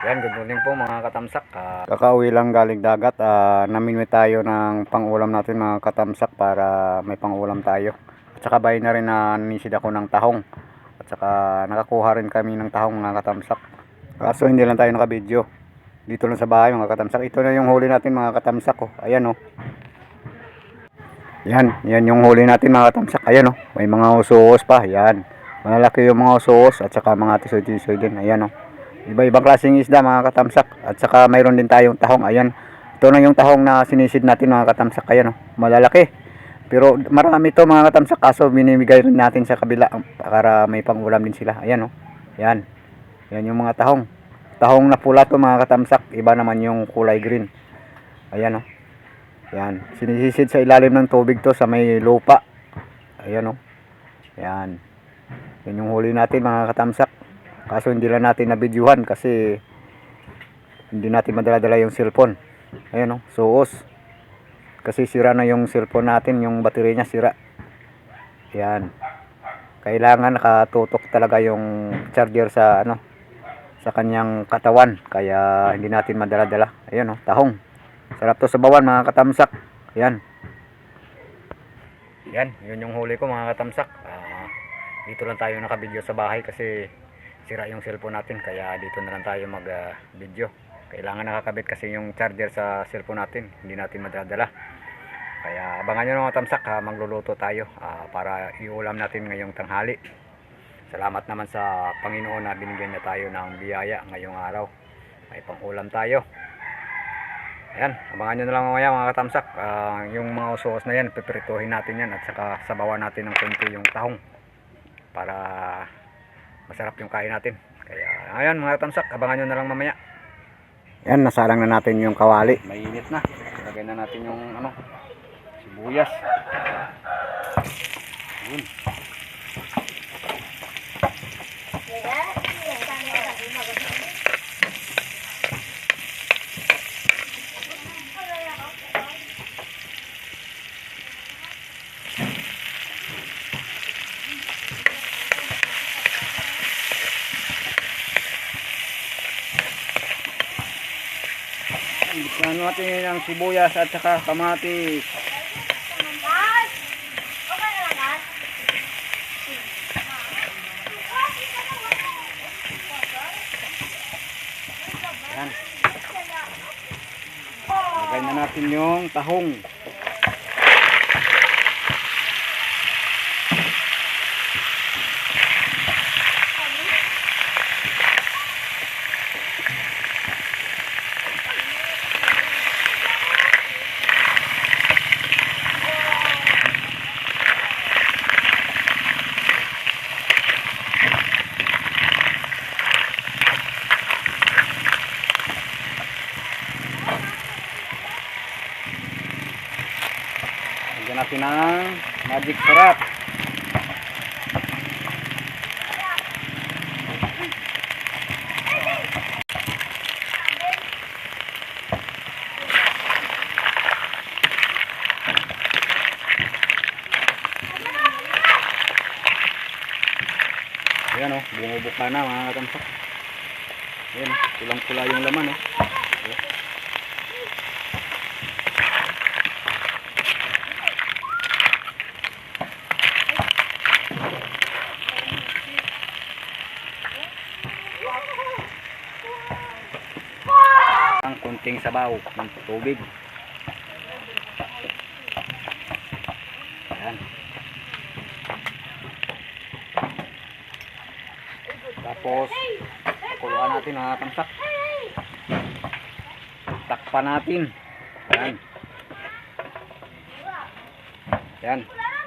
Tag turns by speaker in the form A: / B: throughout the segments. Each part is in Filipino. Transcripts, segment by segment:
A: Yan, good morning po mga katamsak. Ah,
B: Kakauwi lang galing dagat, uh, naminwi tayo ng pangulam natin mga katamsak para may pangulam tayo. At saka bahay na rin na nisid ako ng tahong. At saka nakakuha rin kami ng tahong mga katamsak. Kaso hindi lang tayo nakabidyo. Dito lang sa bahay mga katamsak. Ito na yung huli natin mga katamsak. Oh. Ayan oh. Yan, yan yung huli natin mga katamsak. Ayan oh. May mga usuos pa. Yan. Malalaki yung mga usuos at saka mga tisoy-tisoy din. Ayan oh. Iba-ibang klaseng isda mga katamsak. At saka mayroon din tayong tahong. Ayan. Ito na yung tahong na sinisid natin mga katamsak. Ayan o. Malalaki. Pero marami to mga katamsak. Kaso binibigay rin natin sa kabila para may pangulam din sila. Ayan o. Yan. Yan yung mga tahong. Tahong na pula to mga katamsak. Iba naman yung kulay green. Ayan o. Yan. Sinisisid sa ilalim ng tubig to sa may lupa. Ayan o. Yan. Yan yung huli natin mga katamsak. Kaso hindi lang natin nabidyuhan kasi hindi natin madala-dala yung cellphone. Ayan o, suos. Kasi sira na yung cellphone natin, yung battery niya sira. Yan. Kailangan nakatutok talaga yung charger sa ano sa kanyang katawan kaya hindi natin madala-dala. Ayan o, tahong. Sarap to sa bawan mga katamsak. Yan.
A: yan, yun yung huli ko mga katamsak. Ah, dito lang tayo nakabidyo sa bahay kasi sira yung cellphone natin kaya dito na lang tayo mag-video. Kailangan nakakabit kasi yung charger sa cellphone natin, hindi natin madadala. Kaya abangan nyo mga tamsak, ha, magluluto tayo ah, para iulam natin ngayong tanghali. Salamat naman sa Panginoon na binigyan niya tayo ng biyaya ngayong araw. May pang-ulam tayo. Ayan, abangan nyo na lang mamaya mga katamsak. Ah, yung mga usos na yan, pipirituhin natin yan at saka sabawan natin ng konti yung tahong para masarap yung kain natin. Kaya ayan mga katamsak, abangan nyo na lang mamaya.
B: Yan, nasalang na natin yung kawali.
A: Mainit na. Lagay na natin yung ano, sibuyas. Yun. Ano natin ang sibuyas at saka kamatis. Yan. Lagay na natin yung tahong. Lagyan natin ng magic syrup. Ayan o, oh, bumubuka na mga katamsak. Ayan pulang-pula yung laman o. Oh. Ang kunting sabaw ng tubig. Ayan. Tapos, kuluan natin mga tamsak. Takpan natin. Ayan. Ayan.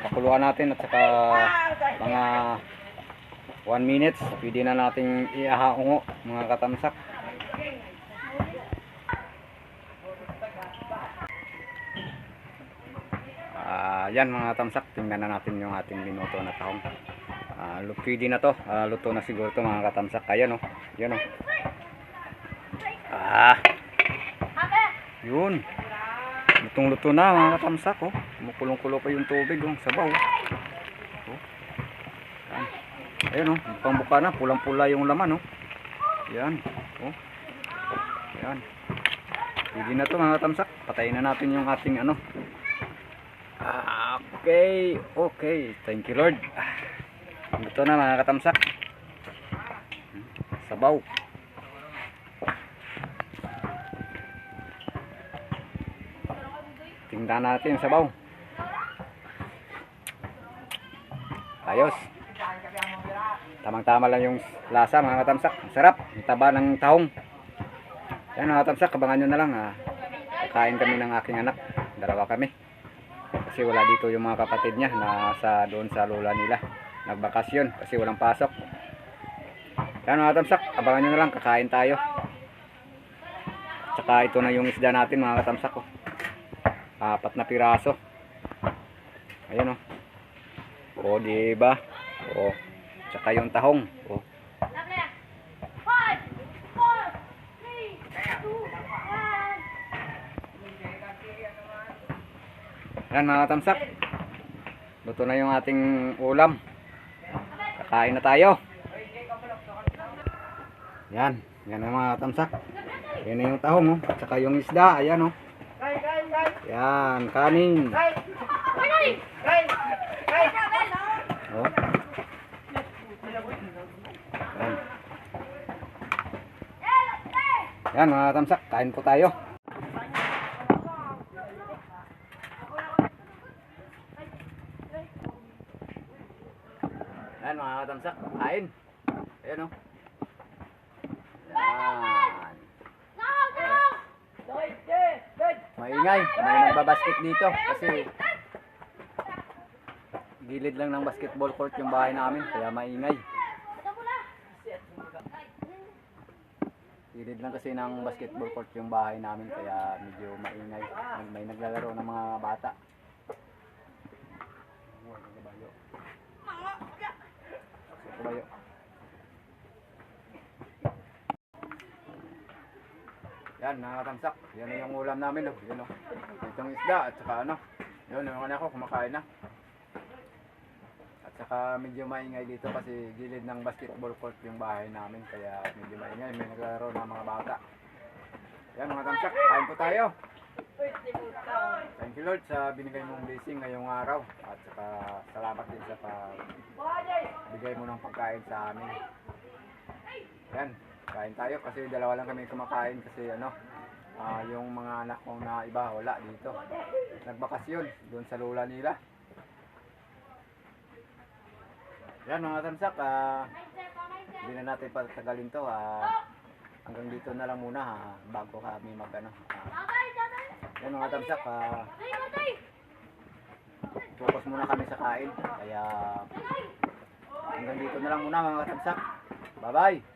A: Pakuluan natin at saka mga 1 minutes. Pwede na natin iahaungo mga katamsak. Ah, yan mga tamsak, tingnan na natin yung ating minuto na tahong. Ah, lu- pwede na to. Ah, luto na siguro to mga katamsak. Ayan oh. Yan oh. Ah. Yun. Lutong luto na mga katamsak oh. Kumukulong-kulo pa yung tubig oh. Sabaw. Oh. Yan. Ayan oh. Pambuka na. Pulang-pula yung laman oh. Yan. Oh.
B: Yan. Hindi na to mga katamsak. Patayin na natin yung ating ano. Okay. Okay. Thank you Lord. Ito na mga katamsak. Sabaw. Tingnan natin sabaw. Ayos. Tamang-tama lang yung lasa mga katamsak. Sarap. Ang taba ng tahong. Yan mga katamsak, kabangan nyo na lang. Ah. Kakain kami ng aking anak. Dalawa kami. Kasi wala dito yung mga kapatid niya na sa doon sa lola nila. Nagbakasyon kasi walang pasok. Yan mga katamsak, abangan nyo na lang. Kakain tayo. Tsaka ito na yung isda natin mga katamsak. Oh. Apat na piraso. Ayun oh. O, di ba? O, tsaka yung tahong. O,
C: Five,
B: Yan mga tamsak. Luto na yung ating ulam. Kakain na tayo. Yan. Yan ang mga tamsak. Yan na yung tahong oh. At saka yung isda. Ayan oh. Yan. Kanin. Oh. Yan. Yan mga tamsak. Kain po tayo. Yan mga katamsak, kain. Ayan o. Yan. Maingay, may nagbabasket dito kasi gilid lang ng basketball court yung bahay namin kaya maingay. Gilid lang kasi ng basketball court yung bahay namin kaya medyo maingay. May naglalaro ng mga bata. Yan, mga katamsak. Yan na yung ulam namin. Oh. Yan, oh. Itong isda at saka ano. Yun, yung anak ko kumakain na. At saka medyo maingay dito kasi gilid ng basketball court yung bahay namin. Kaya medyo maingay. May naglaro ng mga bata. Yan, mga katamsak. Kain po tayo. Thank you Lord sa binigay mong blessing ngayong araw. At saka salamat din sa pag bigay mo ng pagkain sa amin. Yan, kain tayo kasi dalawa lang kami kumakain kasi ano, ah, yung mga anak ko na iba wala dito. Nagbakasyon doon sa lula nila. Yan mga tamsak, ah, hindi na natin patagalin to. ah, hanggang dito na lang muna ha, bago kami mag ano. ah, yan mga tamsak, ah, focus muna kami sa kain. Kaya hanggang dito na lang muna mga katamsak. Bye bye!